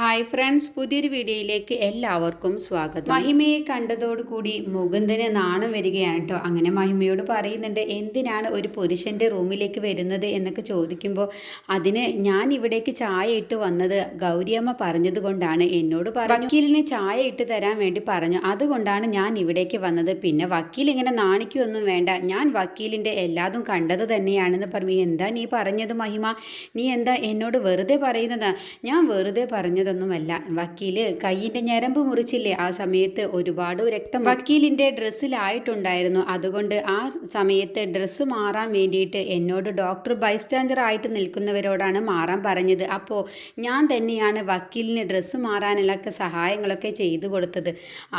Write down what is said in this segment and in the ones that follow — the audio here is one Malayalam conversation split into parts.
ഹായ് ഫ്രണ്ട്സ് പുതിയൊരു വീഡിയോയിലേക്ക് എല്ലാവർക്കും സ്വാഗതം. മഹിമയെ കണ്ടതോടുകൂടി മുകുന്ദന് നാണം വരികയാണ് കേട്ടോ അങ്ങനെ മഹിമയോട് പറയുന്നുണ്ട് എന്തിനാണ് ഒരു പുരുഷന്റെ റൂമിലേക്ക് വരുന്നത്? എന്നൊക്കെ ചോദിക്കുമ്പോൾ അതിന് ഞാൻ ഇവിടേക്ക് ചായ ഇട്ട് വന്നത് ഗൗരിയമ്മ പറഞ്ഞത് കൊണ്ടാണ്. എന്നോട് പറഞ്ഞു. വക്കീലിന് ചായ ഇട്ട് തരാൻ വേണ്ടി പറഞ്ഞു. അതുകൊണ്ടാണ് ഞാൻ ഇവിടേക്ക് വന്നത്. പിന്നെ വക്കീൽ ഇങ്ങനെ നാണിക്കൊന്നും വേണ്ട. ഞാൻ വക്കീലിന്റെ എല്ലാതും കണ്ടത് തന്നെയാണെന്ന് പറഞ്ഞു. എന്താ നീ പറഞ്ഞത് മഹിമ? നീ എന്താ എന്നോട് വെറുതെ പറയുന്നത്? ഞാൻ വെറുതെ പറഞ്ഞതൊന്നുമല്ല വക്കീൽ കയ്യിന്റെ ഞരമ്പ് മുറിച്ചില്ലേ? ആ സമയത്ത് ഒരുപാട് രക്തം വക്കീലിന്റെ ഡ്രസ്സിലായിട്ടുണ്ടായിരുന്നു. അതുകൊണ്ട് ആ സമയത്ത് ഡ്രസ്സ് മാറാൻ വേണ്ടിയിട്ട് എന്നോട് ഡോക്ടർ ബൈസ്റ്റാൻഡർ ആയിട്ട് നിൽക്കുന്നവരോടാണ് മാറാൻ പറഞ്ഞത്. അപ്പോൾ ഞാൻ തന്നെയാണ് വക്കീലിന് ഡ്രസ്സ് മാറാനുള്ളൊക്കെ സഹായങ്ങളൊക്കെ ചെയ്തു കൊടുത്തത്.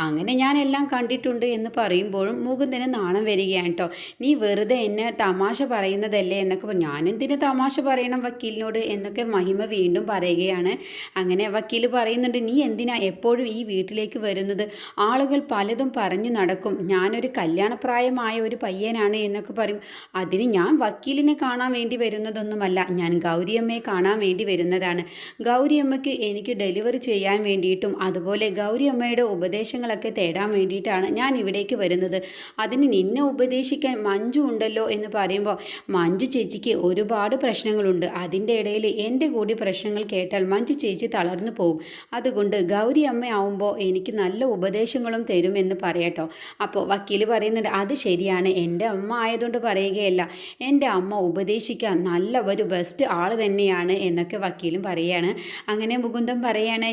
അങ്ങനെ ഞാൻ എല്ലാം കണ്ടിട്ടുണ്ട് എന്ന് പറയുമ്പോഴും മുകുന്ദന് നാണം വരികയാണ് കേട്ടോ നീ വെറുതെ എന്നെ തമാശ പറയുന്നതല്ലേ? എന്നൊക്കെ ഞാനെന്തിന് തമാശ പറയണം വക്കീലിനോട്? എന്നൊക്കെ മഹിമ വീണ്ടും പറയുകയാണ്. അങ്ങനെ വക്കീൽ പറയുന്നുണ്ട് നീ എന്തിനാ എപ്പോഴും ഈ വീട്ടിലേക്ക് വരുന്നത്? ആളുകൾ പലതും പറഞ്ഞു നടക്കും. ഞാനൊരു കല്യാണപ്രായമായ ഒരു പയ്യനാണ് എന്നൊക്കെ പറയും. അതിന് ഞാൻ വക്കീലിനെ കാണാൻ വേണ്ടി വരുന്നതൊന്നുമല്ല. ഞാൻ ഗൗരിയമ്മയെ കാണാൻ വേണ്ടി വരുന്നതാണ്. ഗൗരിയമ്മയ്ക്ക് എനിക്ക് ഡെലിവറി ചെയ്യാൻ വേണ്ടിയിട്ടും അതുപോലെ ഗൗരിയമ്മയുടെ ഉപദേശങ്ങളൊക്കെ തേടാൻ വേണ്ടിയിട്ടാണ് ഞാൻ ഇവിടേക്ക് വരുന്നത്. അതിന് നിന്നെ ഉപദേശിക്കാൻ മഞ്ജു ഉണ്ടല്ലോ എന്ന് പറയുമ്പോൾ മഞ്ജു ചേച്ചിക്ക് ഒരുപാട് പ്രശ്നങ്ങളുണ്ട്. അതിന്റെ ഇടയിൽ എന്റെ കൂടി പ്രശ്നങ്ങൾ കേട്ടാൽ മഞ്ജു ചേച്ചി തളർന്നു പോകും അതുകൊണ്ട് ഗൗരി അമ്മയാവുമ്പോൾ എനിക്ക് നല്ല ഉപദേശങ്ങളും തരുമെന്ന് പറയട്ടോ. അപ്പോൾ വക്കീൽ പറയുന്നുണ്ട് അത് ശരിയാണ്. എന്റെ അമ്മ ആയതുകൊണ്ട് പറയുകയല്ല. എന്റെ അമ്മ ഉപദേശിക്കാൻ നല്ല ഒരു ബെസ്റ്റ് ആൾ തന്നെയാണ് എന്നൊക്കെ വക്കീലും പറയുകയാണ്. അങ്ങനെ മുകുന്ദം പറയാണ്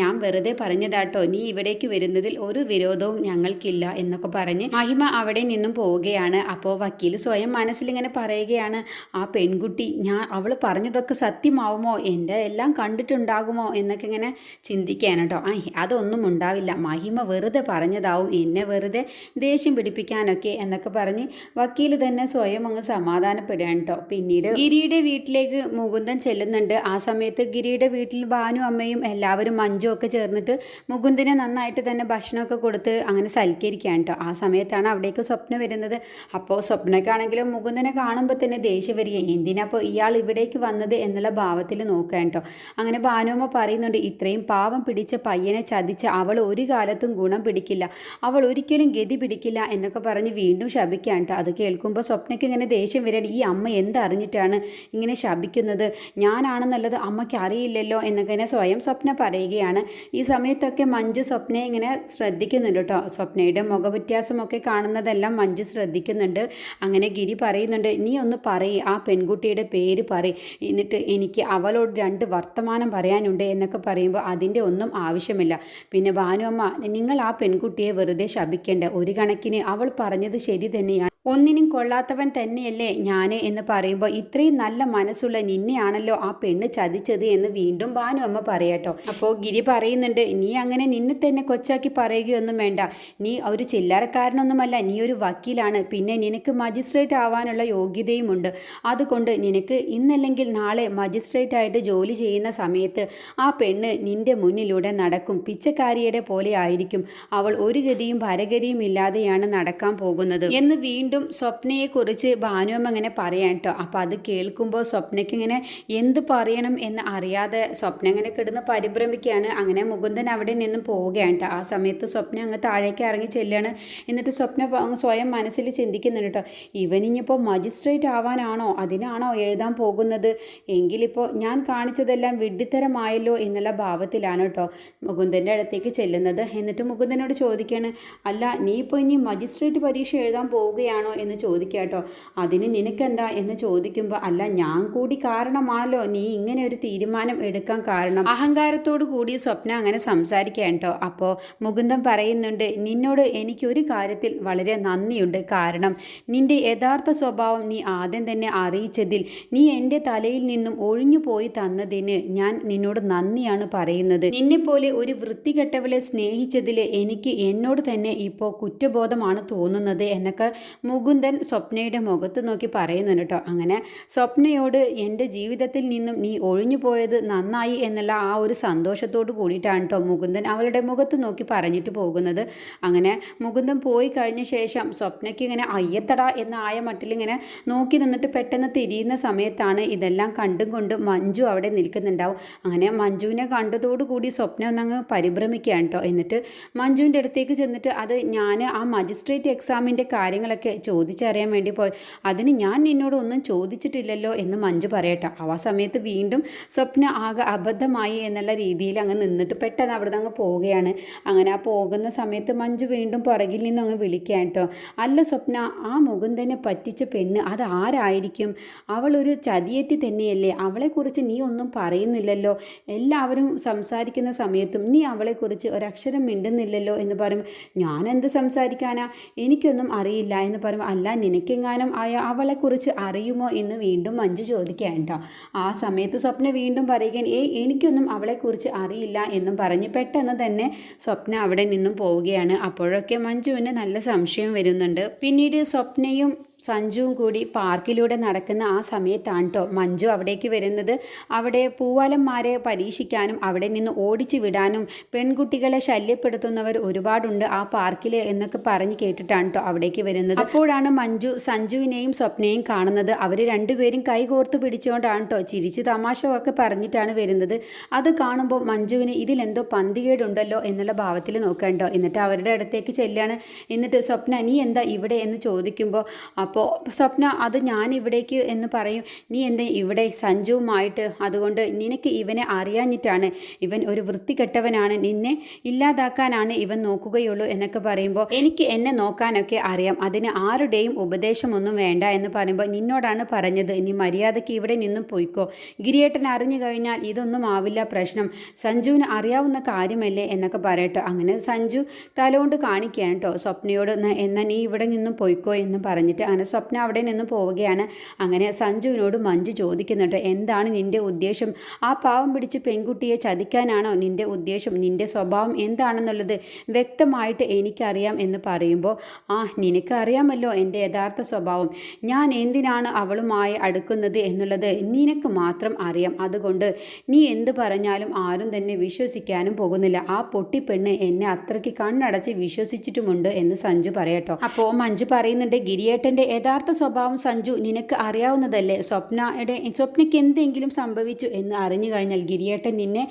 ഞാൻ വെറുതെ പറഞ്ഞതാട്ടോ. നീ ഇവിടേക്ക് വരുന്നതിൽ ഒരു വിരോധവും ഞങ്ങൾക്കില്ല എന്നൊക്കെ പറഞ്ഞ് മഹിമ അവിടെ നിന്നും പോവുകയാണ്. അപ്പോൾ വക്കീൽ സ്വയം മനസ്സിലിങ്ങനെ പറയുകയാണ് ആ പെൺകുട്ടി ഞാൻ അവൾ പറഞ്ഞതൊക്കെ സത്യമാവുമോ? എന്റെ എല്ലാം കണ്ടിട്ടുണ്ടാകുമോ? എന്നൊക്കെ ഇങ്ങനെ ചിന്തിക്കാൻ കേട്ടോ. ആ അതൊന്നും ഉണ്ടാവില്ല. മഹിമ വെറുതെ പറഞ്ഞതാവും. എന്നെ വെറുതെ ദേഷ്യം പിടിപ്പിക്കാനൊക്കെ എന്നൊക്കെ പറഞ്ഞ് വക്കീൽ തന്നെ സ്വയം അങ്ങ് സമാധാനപ്പെടുകയാണ് കേട്ടോ. പിന്നീട് ഗിരിയുടെ വീട്ടിലേക്ക് മുകുന്ദൻ ചെല്ലുന്നുണ്ട്. ആ സമയത്ത് ഗിരിയുടെ വീട്ടിൽ ബാനു അമ്മയും എല്ലാവരും മഞ്ജു ഒക്കെ ചേർന്നിട്ട് മുകുന്ദനെ നന്നായിട്ട് തന്നെ ഭക്ഷണമൊക്കെ കൊടുത്ത് അങ്ങനെ സൽക്കരിക്കുകയാണ് കേട്ടോ. ആ സമയത്താണ് അവിടേക്ക് സ്വപ്നം വരുന്നത്. അപ്പോൾ സ്വപ്നക്കാണെങ്കിലും മുകുന്ദനെ കാണുമ്പോൾ തന്നെ ദേഷ്യം വരിക. എന്തിനാ അപ്പോൾ ഇയാൾ ഇവിടേക്ക് വന്നത് എന്നുള്ള ഭാവത്തിൽ നോക്കുക കേട്ടോ. അങ്ങനെ ഭാനുമ്മ പറയുന്നുണ്ട് ഇത്രയും പാവം പിടിച്ച പയ്യനെ ചതിച്ച അവൾ ഒരു കാലത്തും ഗുണം പിടിക്കില്ല. അവൾ ഒരിക്കലും ഗതി പിടിക്കില്ല എന്നൊക്കെ പറഞ്ഞ് വീണ്ടും ശപിക്കാൻ കേട്ടോ. അത് കേൾക്കുമ്പോൾ സ്വപ്നയ്ക്ക് ഇങ്ങനെ ദേഷ്യം വരികയാണ്. ഈ അമ്മ എന്തറിഞ്ഞിട്ടാണ് ഇങ്ങനെ ശപിക്കുന്നത്? ഞാനാണെന്നുള്ളത് അമ്മയ്ക്ക് അറിയില്ലല്ലോ എന്നൊക്കെ ഇങ്ങനെ സ്വയം സ്വപ്ന പറയുകയാണ്. ഈ സമയത്തൊക്കെ മഞ്ജു സ്വപ്നയെ ഇങ്ങനെ ശ്രദ്ധിക്കുന്നുണ്ട് കേട്ടോ. സ്വപ്നയുടെ മുഖവ്യത്യാസമൊക്കെ കാണുന്നതെല്ലാം മഞ്ജു ശ്രദ്ധിക്കുന്നുണ്ട്. അങ്ങനെ ഗിരി പറയുന്നുണ്ട് നീ ഒന്ന് പറയ് ആ പെൺകുട്ടിയുടെ പേര് പറയ്. എന്നിട്ട് എനിക്ക് അവളോട് രണ്ട് വർത്തമാനം പറയാനുണ്ട് എന്നൊക്കെ പറയുമ്പോൾ അതിന്റെ ഒന്നും ആവശ്യമില്ല. പിന്നെ ഭാനുഅമ്മ നിങ്ങൾ ആ പെൺകുട്ടിയെ വെറുതെ ശപിക്കേണ്ട. ഒരു കണക്കിന് അവൾ പറഞ്ഞത് ശരി തന്നെയാണ് ഒന്നിനും കൊള്ളാത്തവൻ തന്നെയല്ലേ ഞാൻ എന്ന് പറയുമ്പോൾ ഇത്രയും നല്ല മനസ്സുള്ള നിന്നെയാണല്ലോ ആ പെണ്ണ് ചതിച്ചത് എന്ന് വീണ്ടും ഭാനു അമ്മ പറയട്ടോ അപ്പോൾ ഗിരി പറയുന്നുണ്ട് നീ അങ്ങനെ നിന്നെ തന്നെ കൊച്ചാക്കി പറയുകയൊന്നും വേണ്ട. നീ ഒരു ചില്ലറക്കാരനൊന്നുമല്ല നീ ഒരു വക്കീലാണ്. പിന്നെ നിനക്ക് മജിസ്ട്രേറ്റ് ആവാനുള്ള യോഗ്യതയുമുണ്ട്. അതുകൊണ്ട് നിനക്ക് ഇന്നല്ലെങ്കിൽ നാളെ മജിസ്ട്രേറ്റ് ആയിട്ട് ജോലി ചെയ്യുന്ന സമയത്ത് ആ പെണ്ണ് നിന്റെ മുന്നിലൂടെ നടക്കും. പിച്ചക്കാരിയുടെ പോലെ ആയിരിക്കും. അവൾ ഒരു ഗതിയും ഭരഗതിയും ഇല്ലാതെയാണ് നടക്കാൻ പോകുന്നത്. എന്ന് വീണ്ടും സ്വപ്നയെക്കുറിച്ച് ഭാനുവമ്മ ഇങ്ങനെ പറയാൻ കേട്ടോ. അപ്പോൾ അത് കേൾക്കുമ്പോൾ സ്വപ്നയ്ക്ക് ഇങ്ങനെ എന്ത് പറയണം എന്ന് അറിയാതെ സ്വപ്ന ഇങ്ങനെ കിടന്ന് പരിഭ്രമിക്കുകയാണ്. അങ്ങനെ മുകുന്ദൻ അവിടെ നിന്ന് പോവുകയാണ് കേട്ടോ. ആ സമയത്ത് സ്വപ്ന അങ്ങ് താഴേക്ക് ഇറങ്ങി ചെല്ലുകയാണ്. എന്നിട്ട് സ്വപ്ന സ്വയം മനസ്സിൽ ചിന്തിക്കുന്നുണ്ട് കേട്ടോ. ഇവനിപ്പോൾ മജിസ്ട്രേറ്റ് ആവാനാണോ? അതിനാണോ എഴുതാൻ പോകുന്നത്? എങ്കിലിപ്പോൾ ഞാൻ കാണിച്ചതെല്ലാം വിഡ്ഢിത്തരമായല്ലോ എന്നുള്ള ഭാവത്തിലാണ് കേട്ടോ മുകുന്ദന്റെ അടുത്തേക്ക് ചെല്ലുന്നത്. എന്നിട്ട് മുകുന്ദനോട് ചോദിക്കുകയാണ് അല്ല നീ ഇപ്പോൾ ഇനി മജിസ്ട്രേറ്റ് പരീക്ഷ എഴുതാൻ പോവുകയാണോ? എന്ന് ചോദിക്കുക കേട്ടോ അതിന് നിനക്കെന്താ എന്ന് ചോദിക്കുമ്പോൾ അല്ല ഞാൻ കൂടി കാരണമാണല്ലോ. നീ ഇങ്ങനെ ഒരു തീരുമാനം എടുക്കാൻ കാരണം. അഹങ്കാരത്തോടു കൂടി സ്വപ്ന അങ്ങനെ സംസാരിക്കുകയാണ് കേട്ടോ അപ്പോൾ മുകുന്ദം പറയുന്നുണ്ട് നിന്നോട് എനിക്കൊരു കാര്യത്തിൽ വളരെ നന്ദിയുണ്ട്. കാരണം നിന്റെ യഥാർത്ഥ സ്വഭാവം നീ ആദ്യം തന്നെ അറിയിച്ചതിൽ നീ എന്റെ തലയിൽ നിന്നും ഒഴിഞ്ഞു പോയി തന്നതിന് ഞാൻ നിന്നോട് നന്ദിയാണ് പറയുന്നത്. നിന്നെപ്പോലെ ഒരു വൃത്തികെട്ടവളെ സ്നേഹിച്ചതിൽ എനിക്ക് എന്നോട് തന്നെ ഇപ്പോൾ കുറ്റബോധമാണ് തോന്നുന്നത് എന്നൊക്കെ മുകുന്ദൻ സ്വപ്നയുടെ മുഖത്ത് നോക്കി പറയുന്നുണ്ട് കേട്ടോ. അങ്ങനെ സ്വപ്നയോട് എന്റെ ജീവിതത്തിൽ നിന്നും നീ ഒഴിഞ്ഞു പോയത് നന്നായി എന്നുള്ള ആ ഒരു സന്തോഷത്തോട് കൂടിയിട്ടാണ് കേട്ടോ മുകുന്ദൻ അവളുടെ മുഖത്ത് നോക്കി പറഞ്ഞിട്ട് പോകുന്നത്. അങ്ങനെ മുകുന്ദൻ പോയി കഴിഞ്ഞ ശേഷം സ്വപ്നയ്ക്ക് ഇങ്ങനെ അയ്യത്തട എന്ന ആയ മട്ടിൽ ഇങ്ങനെ നോക്കി നിന്നിട്ട് പെട്ടെന്ന് തിരിയുന്ന സമയത്താണ് ഇതെല്ലാം കണ്ടും കൊണ്ട് മഞ്ജു അവിടെ നിൽക്കുന്നുണ്ടാവും. അങ്ങനെ മഞ്ജുവിനെ കണ്ടതോടുകൂടി സ്വപ്നം ഒന്നങ്ങ് പരിഭ്രമിക്കുകയാണ് കേട്ടോ. എന്നിട്ട് മഞ്ജുവിന്റെ അടുത്തേക്ക് ചെന്നിട്ട് അത് ഞാൻ ആ മജിസ്ട്രേറ്റ് എക്സാമിന്റെ കാര്യങ്ങളൊക്കെ ചോദിച്ചറിയാൻ വേണ്ടി പോയി. അതിന് ഞാൻ നിന്നോട് ഒന്നും ചോദിച്ചിട്ടില്ലല്ലോ എന്ന് മഞ്ജു പറയട്ടെ. ആ സമയത്ത് വീണ്ടും സ്വപ്ന ആകെ അബദ്ധമായി എന്നുള്ള രീതിയിൽ അങ്ങ് നിന്നിട്ട് പെട്ടെന്ന് അവിടെ അങ്ങ് പോവുകയാണ്. അങ്ങനെ ആ പോകുന്ന സമയത്ത് മഞ്ജു വീണ്ടും പുറകിൽ നിന്ന് അങ്ങ് വിളിക്കാൻ കേട്ടോ. അല്ല സ്വപ്ന ആ മുകുന്ദനെ പറ്റിച്ച പെണ്ണ് അത് ആരായിരിക്കും? അവളൊരു ചതിയെത്തി തന്നെയല്ലേ? അവളെക്കുറിച്ച് നീ ഒന്നും പറയുന്നില്ലല്ലോ. എല്ലാവരും സംസാരിക്കുന്ന സമയത്തും നീ അവളെക്കുറിച്ച് ഒരക്ഷരം മിണ്ടുന്നില്ലല്ലോ എന്ന് പറയും. ഞാൻ എന്ത് സംസാരിക്കാനാ? എനിക്കൊന്നും അറിയില്ല എന്ന് പറയും. അല്ല നിനക്കെങ്ങാനും ആയ അവളെക്കുറിച്ച് അറിയുമോ എന്ന് വീണ്ടും മഞ്ജു ചോദിക്കുകയാണ് കേട്ടോ ആ സമയത്ത് സ്വപ്ന വീണ്ടും പറയുകയും ഏയ് എനിക്കൊന്നും അവളെക്കുറിച്ച് അറിയില്ല എന്നും പറഞ്ഞ് പെട്ടെന്ന് തന്നെ സ്വപ്ന അവിടെ നിന്നും പോവുകയാണ്. അപ്പോഴൊക്കെ മഞ്ജുവിന് നല്ല സംശയം വരുന്നുണ്ട്. പിന്നീട് സ്വപ്നയും സഞ്ജുവും കൂടി പാർക്കിലൂടെ നടക്കുന്ന ആ സമയത്താണ് കേട്ടോ മഞ്ജു അവിടേക്ക് വരുന്നത്. അവിടെ പൂവാലന്മാരെ പരീക്ഷിക്കാനും അവിടെ നിന്ന് ഓടിച്ചു വിടാനും പെൺകുട്ടികളെ ശല്യപ്പെടുത്തുന്നവർ ഒരുപാടുണ്ട് ആ പാർക്കിൽ എന്നൊക്കെ പറഞ്ഞ് കേട്ടിട്ടാണ് കേട്ടോ അവിടേക്ക് വരുന്നത്. അപ്പോഴാണ് മഞ്ജു സഞ്ജുവിനെയും സ്വപ്നയും കാണുന്നത്. അവർ രണ്ടുപേരും കൈകോർത്ത് പിടിച്ചുകൊണ്ടാണ് കേട്ടോ ചിരിച്ച് തമാശ ഒക്കെ പറഞ്ഞിട്ടാണ് വരുന്നത്. അത് കാണുമ്പോൾ മഞ്ജുവിന് ഇതിലെന്തോ പന്തികേടുണ്ടല്ലോ എന്നുള്ള ഭാവത്തിൽ നോക്കണ്ടോ എന്നിട്ട് അവരുടെ അടുത്തേക്ക് ചെല്ലാണ്. എന്നിട്ട് സ്വപ്ന നീ എന്താ ഇവിടെ? എന്ന് ചോദിക്കുമ്പോൾ അപ്പോൾ സ്വപ്ന അത് ഞാൻ ഇവിടേക്ക് എന്ന് പറയും. നീ എന്തേ ഇവിടെ സഞ്ജുവുമായിട്ട്? അതുകൊണ്ട് നിനക്ക് ഇവനെ അറിയാഞ്ഞിട്ടാണ്. ഇവൻ ഒരു വൃത്തികെട്ടവനാണ്. നിന്നെ ഇല്ലാതാക്കാനാണ് ഇവൻ നോക്കുകയുള്ളൂ എന്നൊക്കെ പറയുമ്പോൾ എനിക്ക് എന്നെ നോക്കാനൊക്കെ അറിയാം. അതിന് ആരുടെയും ഉപദേശമൊന്നും വേണ്ട എന്ന് പറയുമ്പോൾ നിന്നോടാണ് പറഞ്ഞത്. ഇനി മര്യാദയ്ക്ക് ഇവിടെ നിന്നും പോയിക്കോ. ഗിരിയേട്ടൻ അറിഞ്ഞു കഴിഞ്ഞാൽ ഇതൊന്നും ആവില്ല പ്രശ്നം. സഞ്ജുവിന് അറിയാവുന്ന കാര്യമല്ലേ എന്നൊക്കെ പറയട്ടോ. അങ്ങനെ സഞ്ജു തലോണ്ട് കാണിക്കുകയാണ് കേട്ടോ. സ്വപ്നയോട് എന്നാൽ നീ ഇവിടെ നിന്നും പോയിക്കോ എന്ന് പറഞ്ഞിട്ട് അങ്ങനെ സ്വപ്ന അവിടെ നിന്ന് പോവുകയാണ്. അങ്ങനെ സഞ്ജുവിനോട് മഞ്ജു ചോദിക്കുന്നുണ്ട് എന്താണ് നിന്റെ ഉദ്ദേശം? ആ പാവം പിടിച്ച് പെൺകുട്ടിയെ ചതിക്കാനാണോ നിന്റെ ഉദ്ദേശം? നിന്റെ സ്വഭാവം എന്താണെന്നുള്ളത് വ്യക്തമായിട്ട് എനിക്കറിയാം എന്ന് പറയുമ്പോൾ ആ നിനക്കറിയാമല്ലോ എന്റെ യഥാർത്ഥ സ്വഭാവം. ഞാൻ എന്തിനാണ് അവളുമായി അടുക്കുന്നത് എന്നുള്ളത് നിനക്ക് മാത്രം അറിയാം. അതുകൊണ്ട് നീ എന്ത് പറഞ്ഞാലും ആരും തന്നെ വിശ്വസിക്കാനും പോകുന്നില്ല. ആ പൊട്ടിപ്പെണ്ണ് എന്നെ അത്രയ്ക്ക് കണ്ണടച്ച് വിശ്വസിച്ചിട്ടുമുണ്ട് എന്ന് സഞ്ജു പറയട്ടോ. അപ്പോൾ മഞ്ജു പറയുന്നുണ്ട് ഗിരിയേട്ടന്റെ യഥാർത്ഥ സ്വഭാവം സഞ്ജു നിനക്ക് അറിയാവുന്നതല്ലേ? സ്വപ്നയുടെ സ്വപ്നയ്ക്ക് എന്തെങ്കിലും സംഭവിച്ചു എന്ന് അറിഞ്ഞു കഴിഞ്ഞാൽ ഗിരിയേട്ടൻ നിന്നെ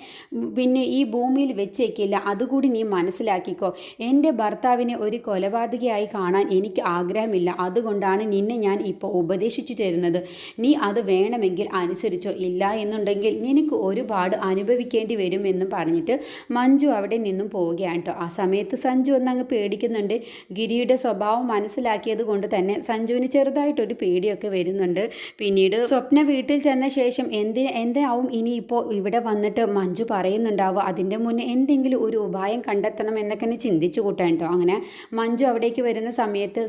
പിന്നെ ഈ ഭൂമിയിൽ വെച്ചേക്കില്ല. അതുകൂടി നീ മനസ്സിലാക്കിക്കോ. എന്റെ ഭർത്താവിനെ ഒരു കൊലപാതകയായി കാണാൻ എനിക്ക് ആഗ്രഹമില്ല. അതുകൊണ്ടാണ് നിന്നെ ഞാൻ ഇപ്പോൾ ഉപദേശിച്ചു തരുന്നത്. നീ അത് വേണമെങ്കിൽ അനുസരിച്ചോ. ഇല്ല എന്നുണ്ടെങ്കിൽ നിനക്ക് ഒരുപാട് അനുഭവിക്കേണ്ടി വരും എന്നും പറഞ്ഞിട്ട് മഞ്ജു അവിടെ നിന്നും പോവുകയാണ് കേട്ടോ. ആ സമയത്ത് സഞ്ജു ഒന്നങ്ങ് പേടിക്കുന്നുണ്ട്. ഗിരിയുടെ സ്വഭാവം മനസ്സിലാക്കിയത് കൊണ്ട് തന്നെ സഞ്ജുവിന് ചെറുതായിട്ടൊരു പേടിയൊക്കെ വരുന്നുണ്ട്. പിന്നീട് സ്വപ്ന വീട്ടിൽ ചെന്ന ശേഷം എന്ത് എന്താവും ഇനിയിപ്പോൾ ഇവിടെ വന്നിട്ട് മഞ്ജു പറയുന്നുണ്ടാവുക. അതിന്റെ മുന്നേ എന്തെങ്കിലും ഒരു ഉപായം കണ്ടെത്തണം എന്നൊക്കെ തന്നെ ചിന്തിച്ചു കൂട്ടാണ്ടോ അങ്ങനെ മഞ്ജു അവിടേക്ക് വരുന്ന സമയത്ത്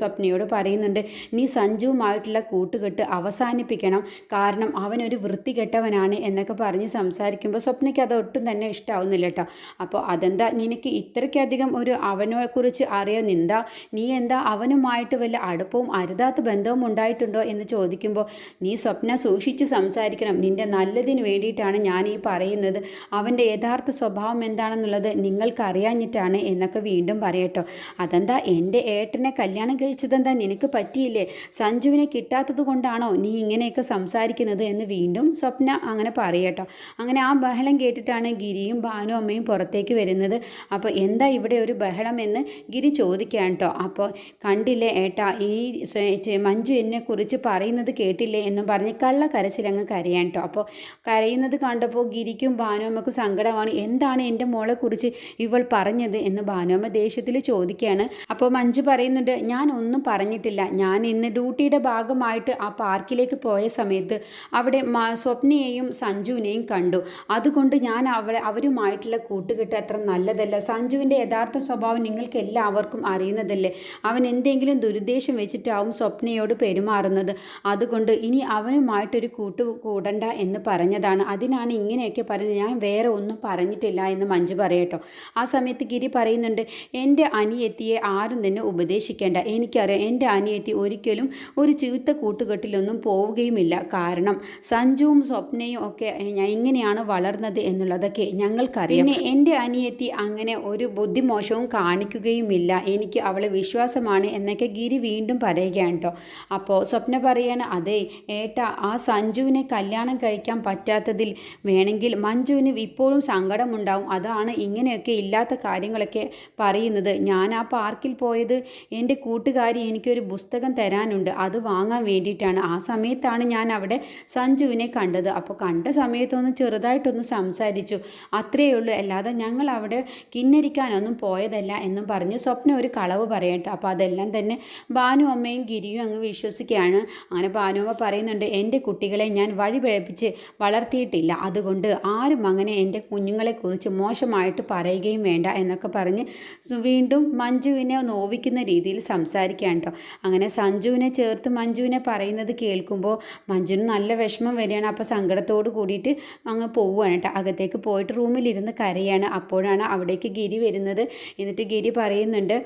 സ്വപ്നയോട് പറയുന്നുണ്ട് നീ സഞ്ജുവുമായിട്ടുള്ള കൂട്ടുകെട്ട് അവസാനിപ്പിക്കണം. കാരണം അവനൊരു വൃത്തികെട്ടവനാണ് എന്നൊക്കെ പറഞ്ഞ് സംസാരിക്കുമ്പോൾ സ്വപ്നയ്ക്ക് അത് ഒട്ടും തന്നെ ഇഷ്ടമാവുന്നില്ല കേട്ടോ അപ്പോൾ അതെന്താ? നിനക്ക് ഇത്രയ്ക്കധികം ഒരു അവനെക്കുറിച്ച് അറിയാൻ നിന്താ നീ എന്താ അവനുമായിട്ട് വല്ല അടുപ്പവും അരുതാത്ത ബന്ധവും ഉണ്ടായിട്ടുണ്ടോ എന്ന് ചോദിക്കുമ്പോൾ നീ സ്വപ്ന സൂക്ഷിച്ച് സംസാരിക്കണം. നിന്റെ നല്ലതിന് വേണ്ടിയിട്ടാണ് ഞാൻ ഈ പറയുന്നത്. അവന്റെ യഥാർത്ഥ സ്വഭാവം എന്താണെന്നുള്ളത് നിങ്ങൾക്ക് അറിയാഞ്ഞിട്ടാണ് എന്നൊക്കെ വീണ്ടും പറയട്ടോ അതെന്താ? എന്റെ ഏട്ടനെ കല്യാണം കഴിച്ചതെന്താ? നിനക്ക് പറ്റിയില്ലേ? സഞ്ജുവിനെ കിട്ടാത്തത് കൊണ്ടാണോ നീ ഇങ്ങനെയൊക്കെ സംസാരിക്കുന്നത്? എന്ന് വീണ്ടും സ്വപ്ന അങ്ങനെ പറയട്ടോ അങ്ങനെ ആ ബഹളം കേട്ടിട്ടാണ് ഗിരിയും ഭാനു അമ്മയും പുറത്തേക്ക് വരുന്നത്. അപ്പോൾ എന്താ ഇവിടെ ഒരു ബഹളം എന്ന് ഗിരി ചോദിക്കാൻ കേട്ടോ. അപ്പോൾ കണ്ടില്ലേ ഏട്ടാ ഈ മഞ്ജു എന്നെക്കുറിച്ച് പറയുന്നത് കേട്ടില്ലേ എന്നും പറഞ്ഞ് കള്ള കരച്ചിലങ്ങ് കരയാൻ കേട്ടോ അപ്പോൾ കരയുന്നത് കണ്ടപ്പോൾ ഗിരിക്കും ഭാനുവമ്മക്കും സങ്കടമാണ്. എന്താണ് എന്റെ മോളെ കുറിച്ച് ഇവൾ പറഞ്ഞത് എന്ന് ഭാനുവമ്മ ദേഷ്യത്തിൽ ചോദിക്കുകയാണ് അപ്പോൾ മഞ്ജു പറയുന്നുണ്ട് ഞാൻ ഒന്നും പറഞ്ഞിട്ടില്ല. ഞാൻ ഇന്ന് ഡ്യൂട്ടിയുടെ ഭാഗമായിട്ട് ആ പാർക്കിലേക്ക് പോയ സമയത്ത് അവിടെ സ്വപ്നയെയും സഞ്ജുവിനെയും കണ്ടു. അതുകൊണ്ട് ഞാൻ അവളെ അവരുമായിട്ടുള്ള കൂട്ടുകെട്ട് അത്ര നല്ലതല്ല. സഞ്ജുവിന്റെ യഥാർത്ഥ സ്വഭാവം നിങ്ങൾക്ക് എല്ലാവർക്കും അറിയുന്നതല്ലേ. അവൻ എന്തെങ്കിലും ദുരുദ്ദേശം വെച്ചിട്ട് വെച്ചിട്ടാവും സ്വപ്നയോട് പെരുമാറുന്നത്. അതുകൊണ്ട് ഇനി അവനുമായിട്ടൊരു കൂട്ട് കൂടണ്ട എന്ന് പറഞ്ഞതാണ്. അതിനാണ് ഇങ്ങനെയൊക്കെ പറഞ്ഞത്. ഞാൻ വേറെ ഒന്നും പറഞ്ഞിട്ടില്ല എന്ന് മഞ്ജു പറയട്ടോ. ആ സമയത്ത് ഗിരി പറയുന്നുണ്ട് എന്റെ അനിയത്തിയെ ആരും തന്നെ ഉപദേശിക്കേണ്ട. എനിക്കറിയാം എന്റെ അനിയത്തി ഒരിക്കലും ഒരു ചീത്ത കൂട്ടുകെട്ടിലൊന്നും പോവുകയുമില്ല. കാരണം സഞ്ജുവും സ്വപ്നയും ഒക്കെ ഞാൻ എങ്ങനെയാണ് വളർന്നത് എന്നുള്ളതൊക്കെ ഞങ്ങൾക്കറിയാം. പിന്നെ എന്റെ അനിയത്തി അങ്ങനെ ഒരു ബുദ്ധിമോശവും കാണിക്കുകയുമില്ല. എനിക്ക് അവളെ വിശ്വാസമാണ് എന്നൊക്കെ ഗിരി വീണ്ടും പറയുകയാണ് കേട്ടോ അപ്പോൾ സ്വപ്ന പറയാണ് അതെ ഏട്ടാ ആ സഞ്ജുവിനെ കല്യാണം കഴിക്കാൻ പറ്റാത്തതിൽ വേണമെങ്കിൽ മഞ്ജുവിന് ഇപ്പോഴും സങ്കടമുണ്ടാവും. അതാണ് ഇങ്ങനെയൊക്കെ ഇല്ലാത്ത കാര്യങ്ങളൊക്കെ പറയുന്നത്. ഞാൻ ആ പാർക്കിൽ പോയത് എന്റെ കൂട്ടുകാരി എനിക്കൊരു പുസ്തകം തരാനുണ്ട്. അത് വാങ്ങാൻ വേണ്ടിയിട്ടാണ്. ആ സമയത്താണ് ഞാൻ അവിടെ സഞ്ജുവിനെ കണ്ടത്. അപ്പോൾ കണ്ട സമയത്തൊന്ന് ചെറുതായിട്ടൊന്ന് സംസാരിച്ചു. അത്രയേ ഉള്ളൂ. അല്ലാതെ ഞങ്ങൾ അവിടെ കിന്നരിക്കാനൊന്നും പോയതല്ല എന്നും പറഞ്ഞ് സ്വപ്നം ഒരു കളവ് പറയട്ടെ. അപ്പോൾ അതെല്ലാം തന്നെ ഭാനു അമ്മയും ഗിരിയും അങ്ങ് വിശ്വസിക്കുകയാണ്. അങ്ങനെ ഭാനുമ്മ പറയുന്നുണ്ട് എന്റെ കുട്ടികളെ ഞാൻ വഴി പിഴപ്പിച്ച് വളർത്തിയിട്ടില്ല. അതുകൊണ്ട് ആരും അങ്ങനെ എന്റെ കുഞ്ഞുങ്ങളെക്കുറിച്ച് മോശമായിട്ട് പറയുകയും വേണ്ട എന്നൊക്കെ പറഞ്ഞ് വീണ്ടും മഞ്ജുവിനെ നോവിക്കുന്ന രീതിയിൽ സംസാരിക്കുകയാണ് കേട്ടോ. അങ്ങനെ സഞ്ജുവിനെ ചേർത്ത് മഞ്ജുവിനെ പറയുന്നത് കേൾക്കുമ്പോൾ മഞ്ജുവിന് നല്ല വിഷമം വരികയാണ്. അപ്പോൾ സങ്കടത്തോട് കൂടിയിട്ട് അങ്ങ് പോവുകയാണ് കേട്ടോ. അകത്തേക്ക് പോയിട്ട് റൂമിലിരുന്ന് കരയാണ്. അപ്പോഴാണ് അവിടേക്ക് ഗിരി വരുന്നത്. എന്നിട്ട് ഗിരി പറയുന്നുണ്ട്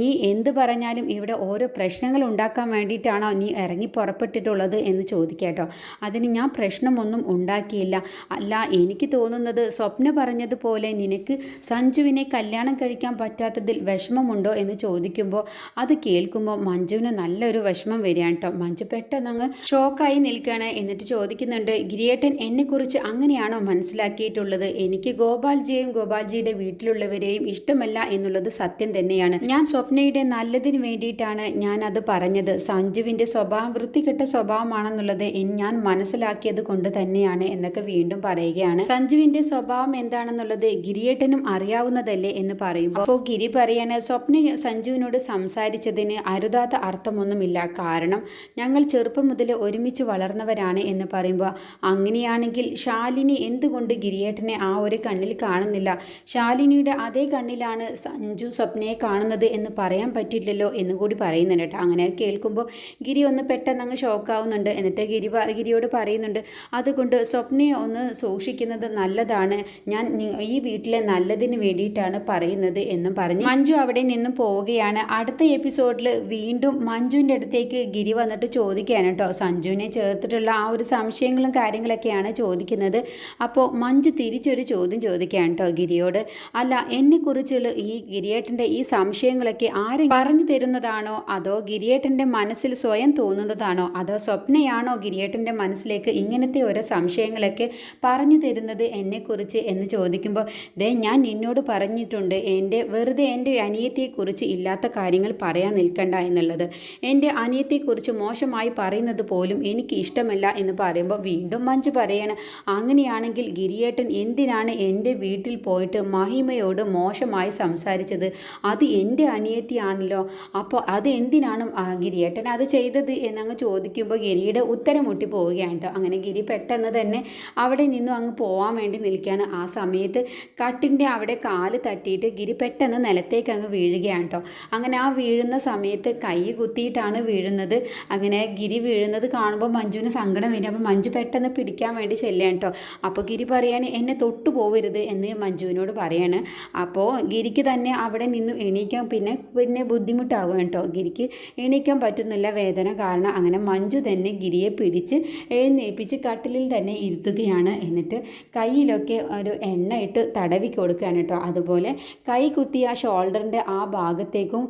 നീ എന്ത് പറഞ്ഞാലും ഇവിടെ ഓരോ പ്രശ്നങ്ങൾ ഉണ്ടാക്കാൻ വേണ്ടിയിട്ടാണോ നീ ഇറങ്ങി പുറപ്പെട്ടിട്ടുള്ളത് എന്ന് ചോദിക്കാട്ടോ അതിന് ഞാൻ പ്രശ്നമൊന്നും ഉണ്ടാക്കിയില്ല. അല്ല എനിക്ക് തോന്നുന്നത് സ്വപ്ന പറഞ്ഞതുപോലെ നിനക്ക് സഞ്ജുവിനെ കല്യാണം കഴിക്കാൻ പറ്റാത്തതിൽ വിഷമമുണ്ടോ എന്ന് ചോദിക്കുമ്പോൾ അത് കേൾക്കുമ്പോൾ മഞ്ജുവിന് നല്ലൊരു വിഷമം വരികയാണ് കേട്ടോ. മഞ്ജു പെട്ടെന്ന് അങ്ങ് ഷോക്കായി നിൽക്കുകയാണ് എന്നിട്ട് ചോദിക്കുന്നുണ്ട് ഗിരിയേട്ടൻ എന്നെക്കുറിച്ച് അങ്ങനെയാണോ മനസ്സിലാക്കിയിട്ടുള്ളത്? എനിക്ക് ഗോപാൽജിയെയും ഗോപാൽജിയുടെ വീട്ടിലുള്ളവരെയും ഇഷ്ടമല്ല എന്നുള്ളത് സത്യം തന്നെയാണ്. ഞാൻ സ്വപ്നയുടെ നല്ലതിന് വേണ്ടിയിട്ടാണ് ഞാൻ അത് പറഞ്ഞത് സഞ്ജുവിന്റെ സ്വഭാവം വൃത്തികെട്ട സ്വഭാവമാണെന്നുള്ളത് ഞാൻ മനസ്സിലാക്കിയത് കൊണ്ട് തന്നെയാണ് എന്നൊക്കെ വീണ്ടും പറയുകയാണ്. സഞ്ജുവിന്റെ സ്വഭാവം എന്താണെന്നുള്ളത് ഗിരിയേട്ടനും അറിയാവുന്നതല്ലേ എന്ന് പറയുമ്പോൾ അപ്പോൾ ഗിരി പറയാണ് സ്വപ്ന സഞ്ജുവിനോട് സംസാരിച്ചതിന് അരുതാത്ത അർത്ഥമൊന്നുമില്ല. കാരണം ഞങ്ങൾ ചെറുപ്പം മുതൽ ഒരുമിച്ച് വളർന്നവരാണ് എന്ന് പറയുമ്പോൾ അങ്ങനെയാണെങ്കിൽ ശാലിനി എന്തുകൊണ്ട് ഗിരിയേട്ടനെ ആ ഒരു കണ്ണിൽ കാണുന്നില്ല? ശാലിനിയുടെ അതേ കണ്ണിലാണ് സഞ്ജു സ്വപ്നയെ കാണുന്നത് എന്ന് പറയാൻ പറ്റില്ലല്ലോ എന്നുകൂടി പറയുന്നുണ്ട്. കേട്ടോ അങ്ങനെ കേൾക്കുമ്പോൾ ഗിരി ഒന്ന് പെട്ടെന്ന് അങ്ങ് ഷോക്കാവുന്നുണ്ട്. എന്നിട്ട് ഗിരി ഗിരിയോട് പറയുന്നുണ്ട് അതുകൊണ്ട് സ്വപ്നയെ ഒന്ന് സൂക്ഷിക്കുന്നത് നല്ലതാണ്. ഞാൻ ഈ വീട്ടിലെ നല്ലതിന് വേണ്ടിയിട്ടാണ് പറയുന്നത് എന്നും പറഞ്ഞ് മഞ്ജു അവിടെ നിന്നും പോവുകയാണ്. അടുത്ത എപ്പിസോഡിൽ വീണ്ടും മഞ്ജുവിന്റെ അടുത്തേക്ക് ഗിരി വന്നിട്ട് ചോദിക്കുകയാണ് കേട്ടോ. സഞ്ജുവിനെ ചേർത്തിട്ടുള്ള ആ ഒരു സംശയങ്ങളും കാര്യങ്ങളൊക്കെയാണ് ചോദിക്കുന്നത്. അപ്പോൾ മഞ്ജു തിരിച്ചൊരു ചോദ്യം ചോദിക്കുകയാണ് കേട്ടോ ഗിരിയോട്. അല്ല എന്നെക്കുറിച്ചുള്ള ഈ ഗിരിയേട്ടന്റെ ഈ സംശയങ്ങളൊക്കെ ആരും പറഞ്ഞു തരുന്നതാണോ? അതോ ഗിരിയേട്ടന്റെ മനസ്സിൽ സ്വയം തോന്നുന്നതാണോ? അതോ സ്വപ്നയാണോ ഗിരിയേട്ടന്റെ മനസ്സിലേക്ക് ഇങ്ങനത്തെ ഓരോ സംശയങ്ങളൊക്കെ പറഞ്ഞു തരുന്നത് എന്നെക്കുറിച്ച് എന്ന് ചോദിക്കുമ്പോൾ ദേ ഞാൻ നിന്നോട് പറഞ്ഞിട്ടുണ്ട് എന്റെ വെറുതെ എന്റെ അനിയത്തിയെക്കുറിച്ച് ഇല്ലാത്ത കാര്യങ്ങൾ പറയാൻ നിൽക്കണ്ട എന്നുള്ളത്. എന്റെ അനിയത്തെക്കുറിച്ച് മോശമായി പറയുന്നത് പോലും എനിക്ക് ഇഷ്ടമല്ല എന്ന് പറയുമ്പോൾ വീണ്ടും മഞ്ജു പറയണം അങ്ങനെയാണെങ്കിൽ ഗിരിയേട്ടൻ എന്തിനാണ് എന്റെ വീട്ടിൽ പോയിട്ട് മഹിമയോട് മോശമായി സംസാരിച്ചത്? അത് എന്റെ അനിയത്തിയാണല്ലോ. അപ്പോൾ അത് എന്തിനാണ് ഗിരിയേട്ടൻ അത് ചെയ്തത് എന്നങ്ങ് ചോദിക്കുമ്പോൾ ഗിരിയുടെ ഉത്തരം മുട്ടി പോവുകയാണ് കേട്ടോ അങ്ങനെ ഗിരി പെട്ടെന്ന് തന്നെ അവിടെ നിന്നും അങ്ങ് പോകാൻ വേണ്ടി നിൽക്കുകയാണ്. ആ സമയത്ത് കട്ടിന്റെ അവിടെ കാൽ തട്ടിയിട്ട് ഗിരി പെട്ടെന്ന് നിലത്തേക്ക് അങ്ങ് വീഴുകയാണ് കേട്ടോ അങ്ങനെ ആ വീഴുന്ന സമയത്ത് കൈ കുത്തിയിട്ടാണ് വീഴുന്നത്. അങ്ങനെ ഗിരി വീഴുന്നത് കാണുമ്പോൾ മഞ്ജുവിന് സങ്കടം വരും. അപ്പോൾ മഞ്ജു പെട്ടെന്ന് പിടിക്കാൻ വേണ്ടി ചെല്ലുകയാണ് കേട്ടോ അപ്പോൾ ഗിരി പറയാണ് എന്നെ തൊട്ടു പോവരുത് എന്ന് മഞ്ജുവിനോട് പറയാണ്. അപ്പോൾ ഗിരിക്ക് തന്നെ അവിടെ നിന്നും എണീക്കാൻ പിന്നെ പിന്നെ ബുദ്ധിമുട്ടാകും കേട്ടോ ഗിരിക്ക് എണീക്കാൻ പറ്റുന്നില്ല വേദന. കാരണം അങ്ങനെ മഞ്ജു തന്നെ ഗിരിയെ പിടിച്ച് എഴുന്നേൽപ്പിച്ച് കട്ടിലിൽ തന്നെ ഇരുത്തുകയാണ്. എന്നിട്ട് കയ്യിലൊക്കെ ഒരു എണ്ണ ഇട്ട് തടവി കൊടുക്കുകയാണ് കേട്ടോ. അതുപോലെ കൈ കുത്തി ആ ഷോൾഡറിന്റെ ആ ഭാഗത്തേക്കും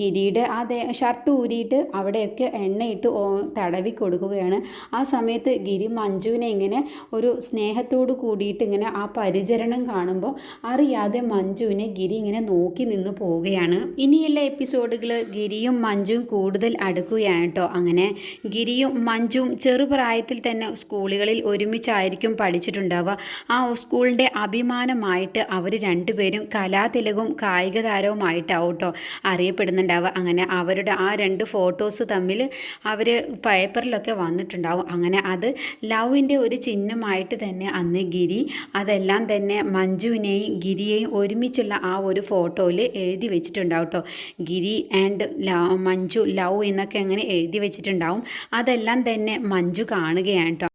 ഗിരിയുടെ ആ ഷർട്ട് ഊരിയിട്ട് അവിടെയൊക്കെ എണ്ണയിട്ട് തടവി കൊടുക്കുകയാണ്. ആ സമയത്ത് ഗിരി മഞ്ജുവിനെ ഇങ്ങനെ ഒരു സ്നേഹത്തോട് കൂടിയിട്ട് ഇങ്ങനെ ആ പരിചരണം കാണുമ്പോൾ അറിയാതെ മഞ്ജുവിനെ ഗിരി ഇങ്ങനെ നോക്കി നിന്ന് പോവുകയാണ്. ഇനിയുള്ള എപ്പിസോഡുകൾ ഗിരിയും മഞ്ജുവും കൂടുതൽ അടുക്കുകയാണ് കേട്ടോ അങ്ങനെ ഗിരിയും മഞ്ജുവും ചെറുപ്രായത്തിൽ തന്നെ സ്കൂളുകളിൽ ഒരുമിച്ചായിരിക്കും പഠിച്ചിട്ടുണ്ടാവുക. ആ സ്കൂളിന്റെ അഭിമാനമായിട്ട് അവർ രണ്ടുപേരും കലാതിലകവും കായിക താരവുമായിട്ടാവും കേട്ടോ അറിയപ്പെടുന്നുണ്ടാവുക. അങ്ങനെ അവരുടെ ആ രണ്ട് ഫോട്ടോസ് തമ്മിൽ അവർ പേപ്പറിലൊക്കെ വന്നിട്ടുണ്ടാവും. അങ്ങനെ അത് ലവിന്റെ ഒരു ചിഹ്നമായിട്ട് തന്നെ അന്ന് ഗിരി അതെല്ലാം തന്നെ മഞ്ജുവിനെയും ഗിരിയെയും ഒരുമിച്ചുള്ള ആ ഒരു ഫോട്ടോയിൽ എഴുതി വെച്ചിട്ടുണ്ടാവും കേട്ടോ ഗിരി ആൻഡ് മഞ്ജു ലവ് എന്നൊക്കെ അങ്ങനെ എഴുതി വെച്ചിട്ടുണ്ടാവും അതെല്ലാം തന്നെ മഞ്ജു കാണുകയാണ് കേട്ടോ